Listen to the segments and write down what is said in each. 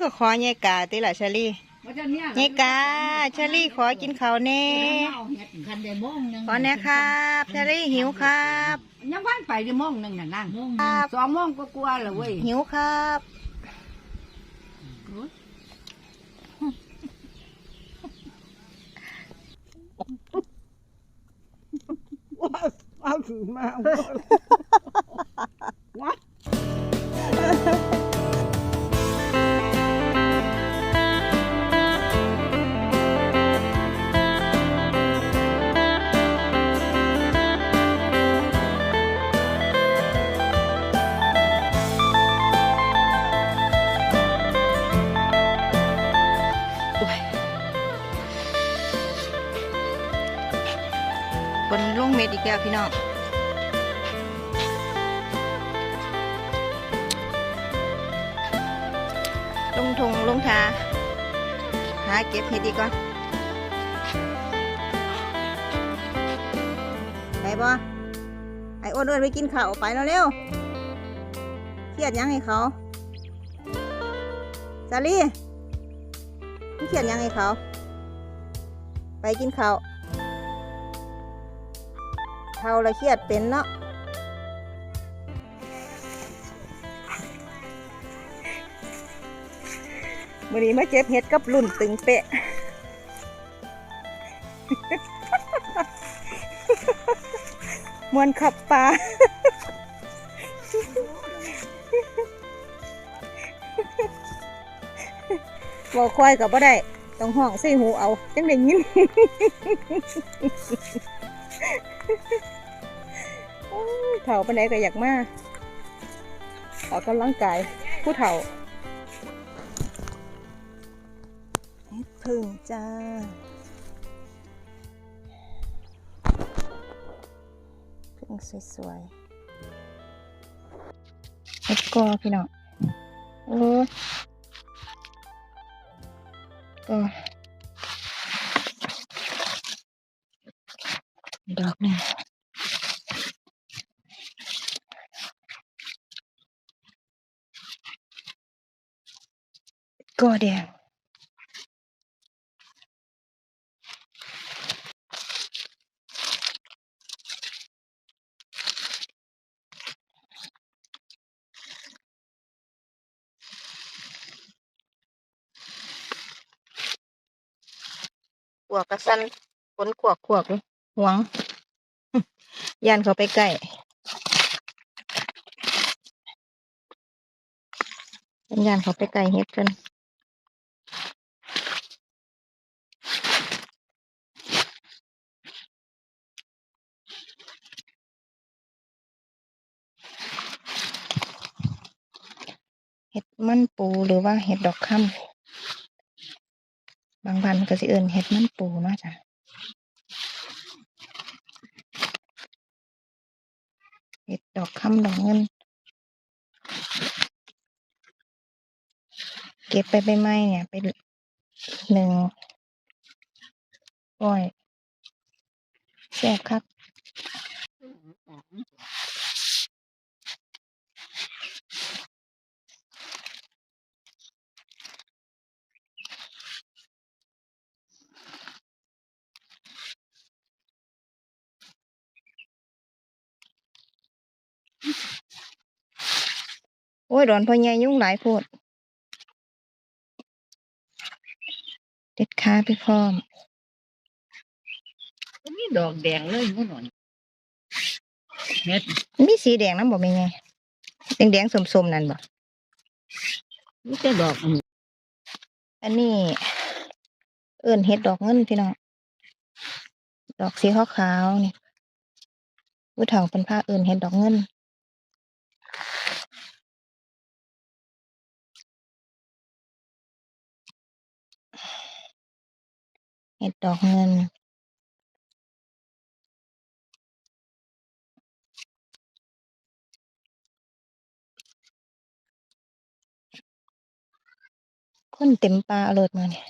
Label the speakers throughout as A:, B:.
A: ก็ขอยายกาติล่ะเชอรี่
B: ว่าจะเนี่ย
A: ยายกาเชอรี่ขอกินข้าวแน่
B: เอาเห็ดคันได้โมงหนึง
A: ขอแน่ครับเชอรี่หิวครับ
B: ยังวันไปได้โมงหนึงน่ะนั่ง
A: ครับ
B: สองโมงก็กลัวๆและเว้ย
A: หิวครับ
B: ว่าเอาถือมาว้า
A: พี่น้องลงทงลงทาหาเก็บเห็ดดีกว่าไปบ่ไอ้อ้วนเอินไปกินข้าวไปแล้วเร็วเครียดยังให้เขาซาลี่เครียดยังให้เขา ไปกินข้าว เท่าละเครียดเป็นเนาะวันนี้มาเจ็บเห็ดกับรุ่นตึงเปะ มวนขับปลาบอกควายกับบ่ได้ ต้องห้องใส่หูเอา จังได้ยิน เฒ่าปานไหนก็อยากมาออกกำลังกายผู้เฒ่าเฮ็ดพึ่งจ้าพึ่งสวยๆเฮ็ดกอพี่น้องโอ้ก็ดอกหนึ่ง ก็แดงขวกกระสันขนขวกขวกหวง ยันเขาไปใกล้ยันเขาไปใกล้เฮ็ดเพิ่น มันปูหรือว่าเห็ดดอกค่ำบางพันก็สิเอิญเห็ดมันปูเนาะจ้ะเห็ดดอกค่ำดอกเงิน เก็บไปใบไม้เนี่ยไปหนึ่งก้อยแซ่บครับ โอ้ยร้อนพอใหญ่ยุ่งหลายโพดเด็ดขาไปพร้อม
B: มีดอกแดงเลยมุ่นหน่อยเม็ด
A: มีสีแดงน้ำบ่แม่นไงแดงแดงๆสมๆนั่นบ่
B: นี่จะดอก อันนี้
A: อันนี้เอิ้นเห็ดดอกเงินพี่น้องดอกสีขาวๆนี่ผู้เฒ่าเป็นผ้าเอิ้นเห็ดดอกเงิน เห็ดดอกเงิน คนเต็มป่าเอาโลดมาเนี่ย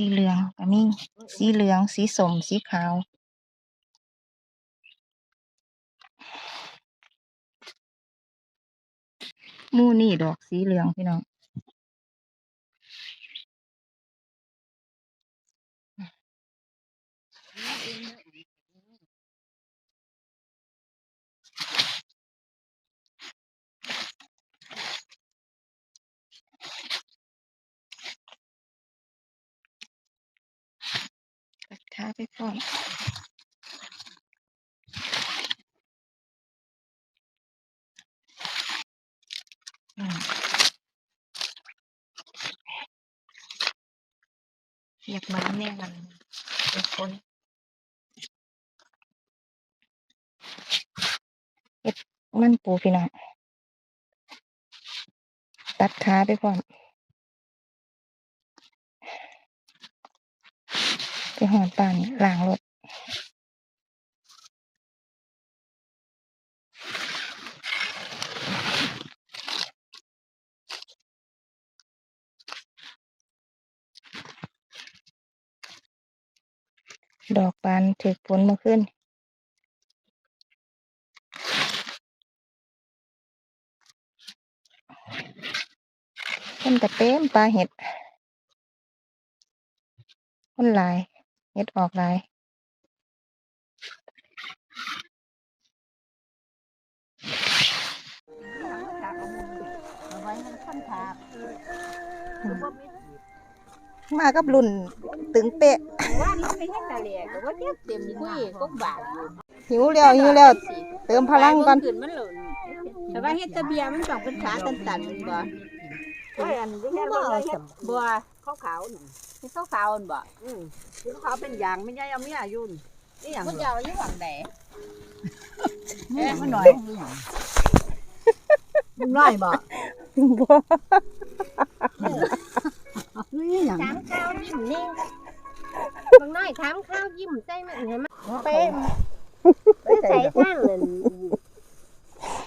A: สีเหลืองก็มีสีเหลือง สีสมสีขาว มูนี่ดอกสีเหลืองพี่น้อง ตัดขาไปก่อนอืมอยากมาแน่กันเป็นคนเอ็ดมันปูพี่น้องตัดขาไปก่อน ไปหอนปานล้างรถดอกบานถือผลมาขึ้น คนแต่เต็มปลาเห็ด คนหลาย เห็ดออกหลาย
B: เอาไว้มันค่อนทาง
A: มากับรุ่นตึงเป๊ะ
B: ว่ามันไม่ใช่ตะเลียแต่ว่าเทียบเต็มคุยก็บาทอยู่
A: หิวแล้วหิวแล้วเติมพลังก่อน
B: ขึ้นมันหล่นแต่ว่าเฮ็ดตะเบียมันต้องเป็นขาตันๆมันบ่โอ้ยอันนี้บ่เฮ็ดบ่ขาวๆนี่ที่ขาวๆนั่นบ่
C: อืมที่เขาเป็นอย่างไม่ใช่เอาเมียยุ่นนี่อย่าง
B: มันยาวอยู่หวังใด
C: เอ๊ะมันหน่อยมันน้อยบ่
A: บ่
C: นี่อย่าง
D: ถามข้าวยิ้มนี่บางน้อยถามข้าวยิ้มใส่มันเห็นไหม
C: เป๊ะ
D: ไม่ใส่ข้างเลย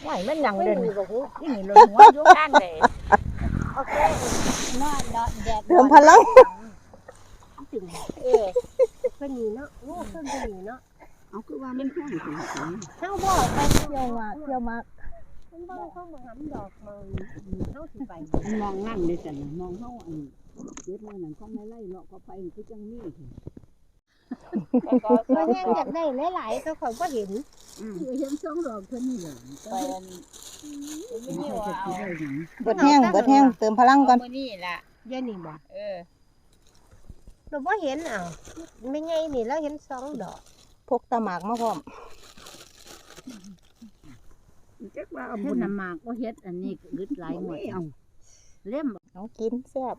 C: ไหวมันอย่าง
D: ไม่
C: เด่น
D: มีบอกหู
C: นี่เลยหัวยุก
B: ด้านใด
D: โอเคน อนนอนแดด
A: เติมพลัง
D: ถึงเออเพิ่นนี่เนาะโอ้เพิ่นเป็นนี่เนาะ
C: เอาคือว่ามันข้างถึง
D: เฮาบอกไป
A: เที่ยวมากเที่ยวมาก
D: มันบ่เข้ามาหำดอกมองเฮาสิไป
C: มองนั่นเลยจันมองเขาอันเย็ดมือนั่นเขาไม่ไล่เนาะก็ไปคือจังนี่
D: ก็แห้งอยากได้หลายๆก็ข่อยบ่เห็น
C: อืมเห็นสองดอกเท่านี้เลย
B: ไปอันไม่มีว่าเอา
A: เบิดแห้งเบิดแห้งเติมพลังก่อน
B: มื้อนี้ล่ะ
D: เดี๋ยวนี้บ่
B: เออ
D: เราบ่เห็นอ้าวไม่ไงนี่เราเห็นสองดอก
A: พกตาหมากมาพร้อม
C: จักว่า
B: เอา
C: เอา
B: บุ
C: บุ
B: ญ
C: ญ
B: น้ำหมากบ่เฮ็ดอันนี้กึดหลายหมด
C: เอา
B: เล่ม
A: น้องกินแซ่บ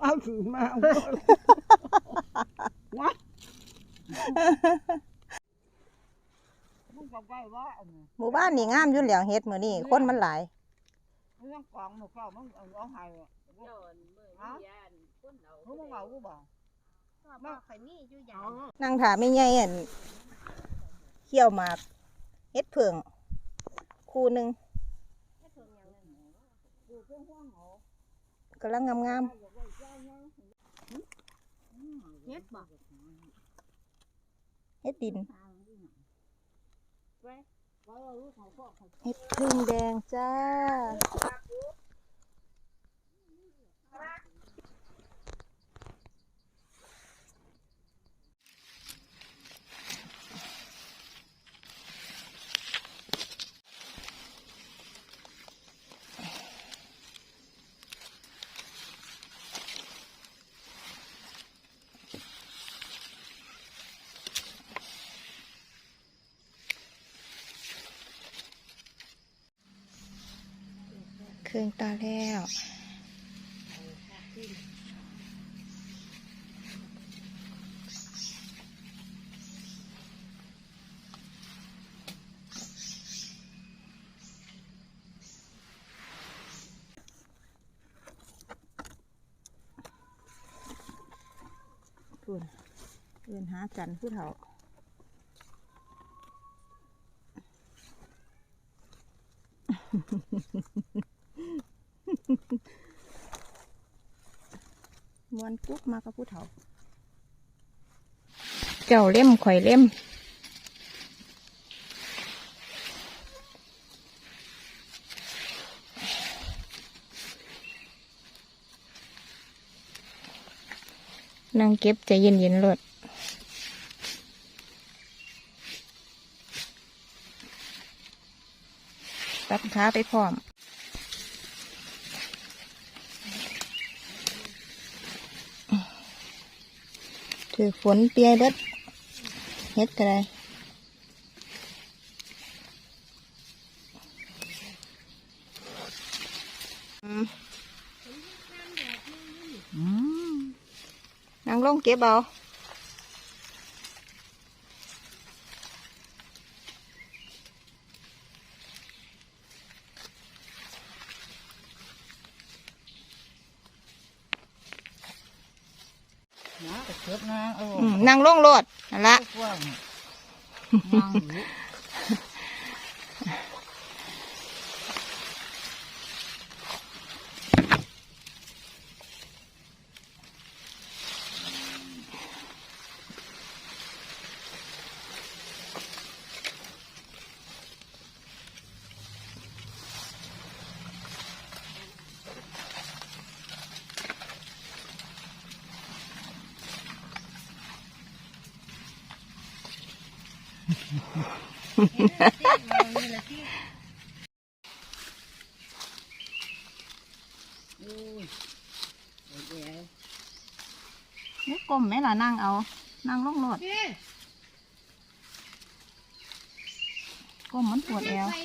C: เอาถือมาเอามึงบอกว้ว่า
A: หมู่บ้านนี่งามอยู่แล้วเฮ็ดมื้อนี้คนมันหลาย
C: มึงต้องกองมึงเฝ้ามึงเอาเอาให้อะ
B: โดนมื้อนี้ยานคนเอา
C: มึงมึงเอากูบอก
D: บ่ข่อยมีอยู่อย่าง
A: นั่งถาไม่ใหญ่อั่นเคี่ยวหมากเฮ็ดเผิงคู่หนึง กำลังงาม
D: เฮ็ดบ่
A: เฮ็ดดินเฮ็ดพึ่งแดงจ้า เครื่องตาแล้วพูนเพื่อนหากันผู้เฒ่า มวนกุ๊กมากับผู้เฒ่า เจ้าเล่มข่อยเล่ม นั่งเก็บใจเย็นๆเลยตัดขาไปพร้อม ถือฝนเปียเบิดเฮ็ดก็ได้อืม
C: อืม
A: นั่งลงเก็บเอา
C: นะก็เก็บนะเออ
A: อืมนั่งลงโลดนั่นละ
C: กว้างนั่งอยู่
A: นี่กลมไหมล่ะนั่งเอา นั่งลงโลดกลมมันปวดแอว
C: เอา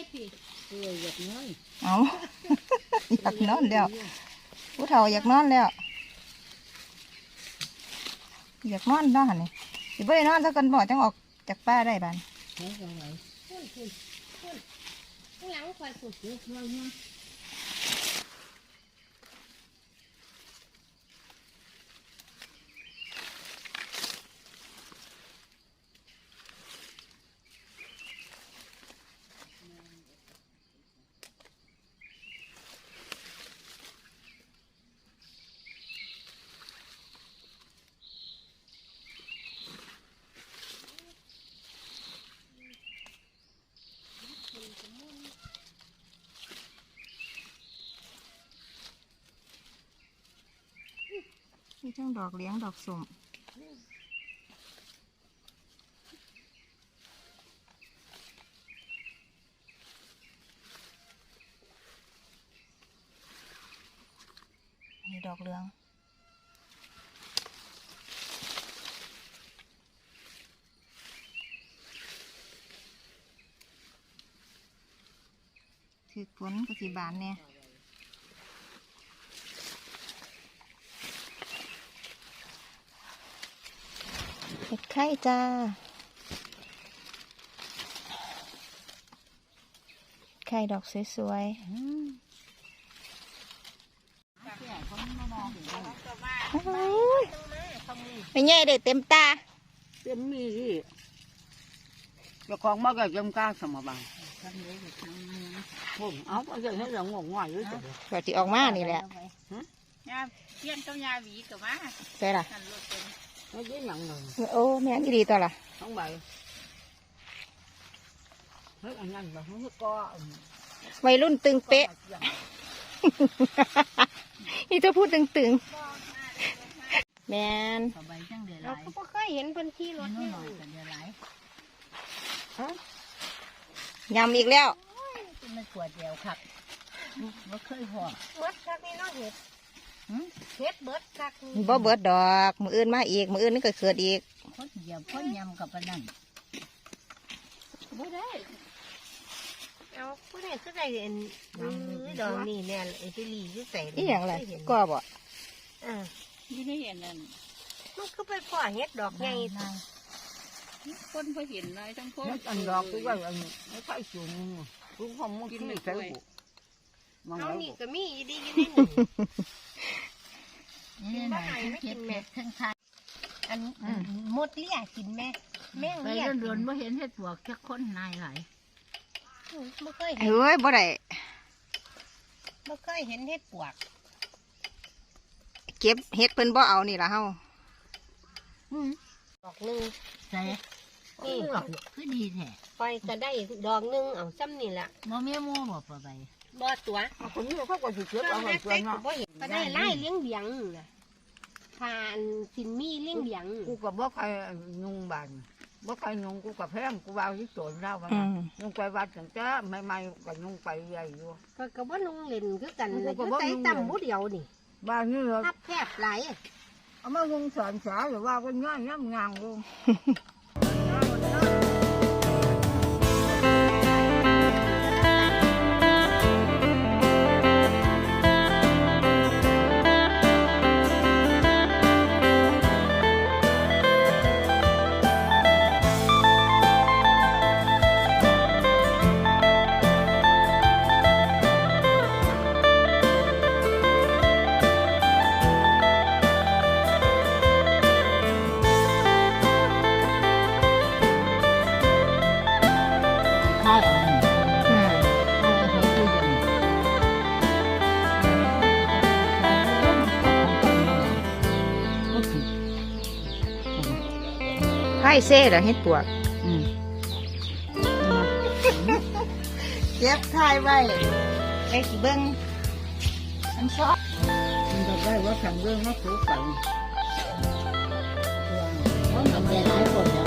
C: อย
A: เอาอยากนอนแล้วผู้เฒ่าอยากนอนแล้ว อยากนอนด้หันนี่สิบ่ได้นอนถ้ากันบ่จังออกจากป้าได้บาน
C: ให้จังไหน
D: ข้างหลังคอยสุด
C: เก็บไว้นะ
A: ทั้งดอกเลี้ยงดอกสมมีดอกเหลืองถือฝนก็สิบานเนี่ย เห็ดไข่จ้า ไข่ดอกสวย
C: อืม
A: ๆโอ้ยไม่ใหญ่ได้เต็มตา
C: เต็มมีที่เจ้าของมาก็จำกล้าสมบัติผมเอาไปจะให้เรางงง่ายอยู่จ้ะ
A: ก็ที่ออกมานี่แหละ
B: ยาเพี้ยนกับยาหวีกับว่า
A: ใช่ล่ะ
B: หันรถเป็น
C: ไม่ได้หนังเลย
A: โอ้แม่นอี่ดีตัวล่ะ
C: ทั้งใบเฮ้ยอันนั้นแบบเฮ้ยก็
A: วัยรุ่นตึงเป๊ะนี่จะพูดตึงตึงๆแมน
C: สบายจังเดือด
D: เรา
C: ไหล
D: ก็บ่เคยเห็นเพิ่นขี่รถ
C: น้
D: นี่
C: อยกันเดือดไหล
A: ยำอีกแล้ว
C: ไม่กวดเดียวครับไม่เคยพอ
D: เบิดคักนี่เนาะเห็ด
C: หืม
D: เห็ดเบิดคักนี่
A: บ่เบิดดอก มืออื่นมาอีก มืออื่นนี่ก็เกิดอีก
C: คนเหยียบคนยำกับปนั่น
D: บ่ได้ เอาผู้ใดคือได้เห็นอื้อดอกนี่แน่ไอ้ที่ลีที่ใส่
A: นี่อย่างไร
D: เคเห็น
A: ก็บ่
D: อ่า
B: ยี่ไม่เห็นนั่น
D: มันคือไปพ่อเห็ดดอกใหญ่
B: คนพอเห็นเลยทั้งคน
C: อันดอกก็ว่าอันไม่ค่อยสูงสูงความมุ่งที่ใส่บุ มอง
D: เอา
C: แล้ว
D: นี่ก็มีอีดีอยู่ในนี่
C: นี่ไหนเก็บเห็ดทั้งทาย
D: อันหมดเลี่ยกินแม่แม่ง
C: ไป
D: เลี่ย
C: เดินเดินไม่เห็นเห็ดปวกแค่คนนายไหล
D: ไม่เคยเห็น
A: เฮ้ยบ่ได้
D: บ่เคยเห็นเฮ็ดปวก
A: เก็บเฮ็ดเพิ่นบ่เอานี่ล่ะเฮา
D: ดอกหนึง
C: ใช่
D: นี่
C: คือดีแท้
D: ปล่อยก็ได้ดอกหนึงเอาซ้ำนี่ล่ะ
C: บ่มีหมู่บ่ปะใบ
D: บ่ตัว
C: คนนี้เขาก็สิเก็บเอาไว้ตัวเนาะ
D: บ่เห็นก็ได้ไล่เลี้ยงเบียงน่ะผ่านสินมีเลี้ยงเบียง
C: กูก็บ่ใครยุงบานบ่ใครยุงกูก็แพงกูเอาที่สวนเราว่า
A: อืม
C: ยุงไปวัดตั้งแต่ใหม่ๆก็ยุงไปใหญ่อยู่
D: ก็ก็บ่นุ่งเล่นคือกัน
C: กู
D: เลย
C: ก็
D: คือ
C: บ่
D: ใจ
C: นุ่ง
D: ต่ำบ่เดียวนี่
C: บ้านนี้เหรอ
D: ทับแคบหลาย
C: เอามายุงสอนสาหรือว่าก็ง่ายย่ำงางกู
A: เซ่เหรอเฮ็ดปวกเก็บถ่ายไว้ไอ้สิเบิ่งอันชอบ
C: มันจะได้ว่าสั่งเรื่องมาสูกันมันทำได้หลายคน